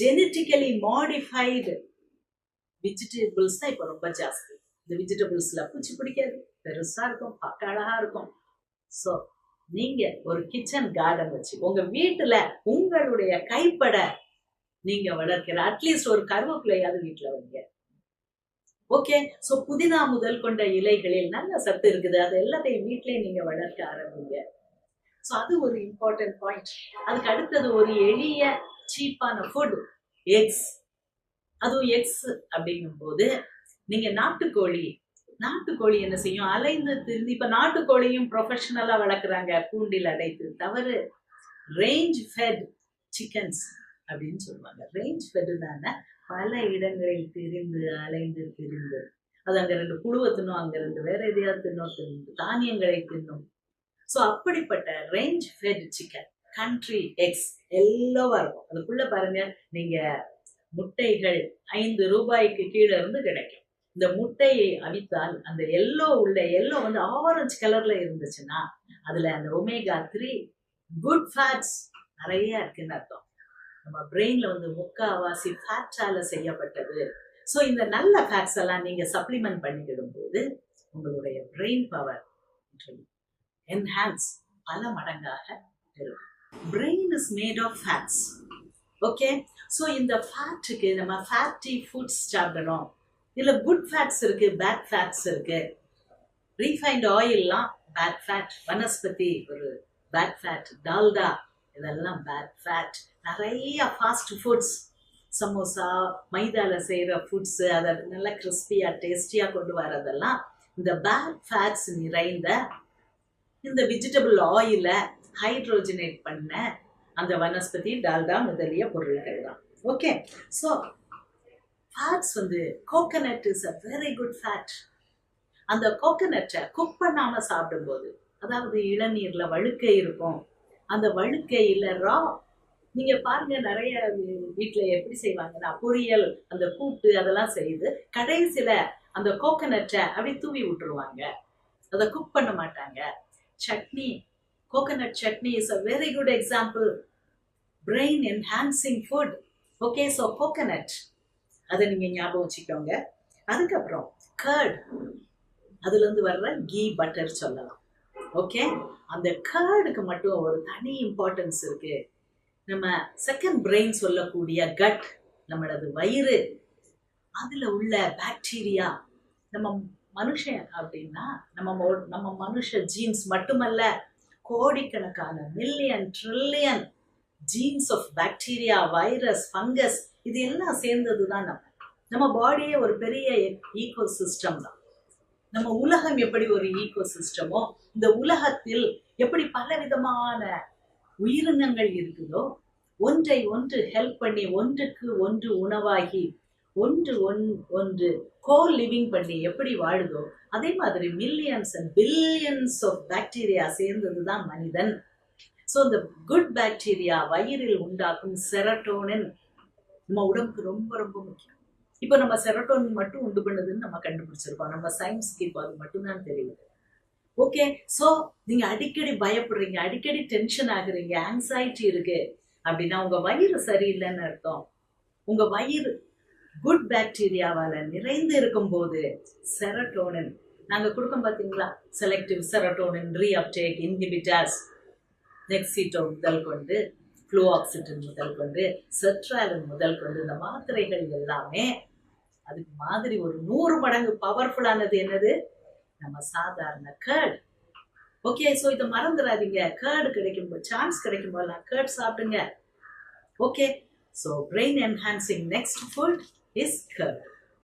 Genetically modified vegetables தான் இப்போ ரொம்ப ஜாஸ்தி. இந்த வெஜிடபிள்ஸ்ல பூச்சி பிடிக்காது. பெருசா இருக்கும் பார்க்க அழகா இருக்கும். ஸோ நீங்க ஒரு கிச்சன் கார்டன் வச்சு உங்க வீட்டுல உங்களுடைய கைப்பட நீங்க வளர்க்கிற அட்லீஸ்ட் ஒரு கருவேப்பிலையாவது வீட்டுல வைங்க. ஓகே ஸோ புதினா முதல் கொண்ட இலைகளில் நல்ல சத்து இருக்குது. அது எல்லாத்தையும் வீட்டிலே நீங்க வளர்க்க ஆரம்பிங்க. ஸோ அது ஒரு இம்பார்ட்டன்ட் பாயிண்ட் அதுக்கு அடுத்தது ஒரு எளிய சீப்பான ஃபுட் எக்ஸ் அதுவும் எக்ஸ் அப்படிங்கும்போது நீங்க நாட்டுக்கோழி நாட்டுக்கோழி என்ன செய்யும்? அலைந்து திருந்து இப்ப நாட்டுக்கோழியும் ப்ரொஃபஷனலா வளர்க்குறாங்க. கூண்டில் அடைத்து. தவறு ரேஞ்ச் ஃபெட் சிக்கன்ஸ் அப்படின்னு சொல்லுவாங்க. ரேஞ்ச் ஃபெட் தானே? பல இடங்களில் திரிந்து அலைந்து திரிந்து. அது அங்க ரெண்டு புழுவை தின்னும் அங்க ரெண்டு வேற எதையாவது தின்னும் தின்னு தானியங்களை தின்னும். ஸோ அப்படிப்பட்ட range fed chicken country eggs எல்லோவா இருக்கும் அதுக்குள்ள பாருங்க நீங்க முட்டைகள் ஐந்து ரூபாய்க்கு கீழே இருந்து கிடைக்கும். இந்த முட்டையை அவித்தால் அந்த எல்லோ உள்ள எல்லோ வந்து ஆரஞ்சு கலர்ல இருந்துச்சுன்னா அதுல அந்த ஒமேகா த்ரீ குட் ஃபேட்ஸ் நிறைய இருக்குன்னு அர்த்தம். நம்ம பிரெயின்ல வந்து முக்காவாசி ஃபேட்டால செய்யப்பட்டது. ஸோ இந்த நல்ல ஃபேட்ஸ் எல்லாம் நீங்க சப்ளிமெண்ட் பண்ணிக்கிடும் போது உங்களுடைய பிரெயின் பவர் என்ஹான்ஸ் பல மடங்காக பெறும். Brain is made of fats okay so இந்த ஃபேட்டுக்கு நம்ம ஃபேட்டி ஃபுட்ஸ் சாப்பிடணும். இதில் குட் ஃபேட்ஸ் இருக்கு பேட் ஃபேட்ஸ் இருக்கு. ரீஃபைண்ட் ஆயில்லாம் பேட் ஃபேட் வனஸ்பதி ஒரு பேட் ஃபேட் டால்டா இதெல்லாம் பேட் ஃபேட் நிறைய ஃபாஸ்ட் ஃபுட்ஸ் சமோசா மைதால செய்கிற ஃபுட்ஸு அதை நல்லா கிறிஸ்பியாக டேஸ்டியாக கொண்டு வரதெல்லாம் இந்த பேட் ஃபேட்ஸ் நிறைந்த இந்த வெஜிடபிள் ஆயிலை ஹைட்ரோஜனேட் பண்ண அந்த வனஸ்பதி டால்டா முதலிய பொருட்கள் தான். ஓகே ஸோ ஃபேட்ஸ் வந்து coconut is a very good fat அந்த கோகனட்டை குக் பண்ணாம சாப்பிடும்போது அதாவது இளநீர்ல வழுக்கை இருக்கும். அந்த வழுக்கையில் ரா நீங்க பாருங்க நிறைய வீட்டில் எப்படி செய்வாங்கன்னா பொரியல் அந்த கூட்டு அதெல்லாம் செய்து கடைசியில அந்த கோகனட்டை அப்படியே தூவி விட்டுருவாங்க. அதை குக் பண்ண மாட்டாங்க. Chutney coconut chutney is a very good example brain enhancing food okay so coconut அதை நீங்கள் ஞாபகம் வச்சுக்கோங்க. அதுக்கப்புறம் கர்ட் அதுல இருந்து வர்ற கீ பட்டர் சொல்லலாம். ஓகே அந்த கர்டுக்கு மட்டும் ஒரு தனி இம்பார்ட்டன்ஸ் இருக்கு. நம்ம செகண்ட் பிரெயின் சொல்லக்கூடிய கட் நம்மளது வயிறு. அதில் உள்ள பாக்டீரியா நம்ம மனுஷன் அப்படின்னா நம்ம நம்ம மனுஷ ஜீன்ஸ் மட்டுமல்ல கோடிக்கணக்கான million trillion genes of bacteria virus fungus இது எல்லாம் சேர்ந்தது தான் நம்ம நம்ம பாடியே ஒரு பெரிய ஈகோ சிஸ்டம் தான். நம்ம உலகம் எப்படி ஒரு ஈகோ சிஸ்டமோ இந்த உலகத்தில் எப்படி பல விதமான உயிரினங்கள் இருக்குதோ ஒன்றை ஒன்று ஹெல்ப் பண்ணி ஒன்றுக்கு ஒன்று உணவாகி ஒன்று ஒன் ஒன்று கோ லிவிங் பண்ணி எப்படி வாழுதோ அதே மாதிரி millions and billions of bacteria சேர்ந்தது தான் மனிதன். ஸோ இந்த குட் பாக்டீரியா வயிறில் உண்டாக்கும் செரட்டோனின் நம்ம உடம்புக்கு ரொம்ப ரொம்ப முக்கியம். இப்போ நம்ம செரட்டோனின் மட்டும் உண்டு பண்ணுதுன்னு நம்ம கண்டுபிடிச்சிருக்கோம். நம்ம சயின்ஸ்க்கு இப்போ அது மட்டும்தான் தெரியுது. ஓகே ஸோ நீங்க அடிக்கடி பயப்படுறீங்க அடிக்கடி டென்ஷன் ஆகுறீங்க ஆங்ஸைட்டி இருக்கு அப்படின்னா உங்க வயிறு சரியில்லைன்னு அர்த்தம். உங்க வயிறு குட் பாக்டீரியாவால் நிறைந்து இருக்கும்போது செரட்டோனின் நாங்க கொடுக்கோம் பாத்தீங்களா? Selective serotonin reuptake inhibitors Nexito முதல் கொண்டு ஃப்ளூஆக்சிட்டின் முதல் கொண்டு செட்ராலின் முதல் கொண்டு இந்த மாத்திரைகள் எல்லாமே அதுக்கு மாதிரி ஒரு நூறு மடங்கு பவர்ஃபுல்லானது என்னது? நம்ம சாதாரண கேர்ட் ஓகே ஸோ இதை மறந்துடாதீங்க. கேர்டு கிடைக்கும் சான்ஸ் கிடைக்கும் போதெல்லாம் கேர்ட் சாப்பிடுங்க. Okay so brain enhancing next food is curd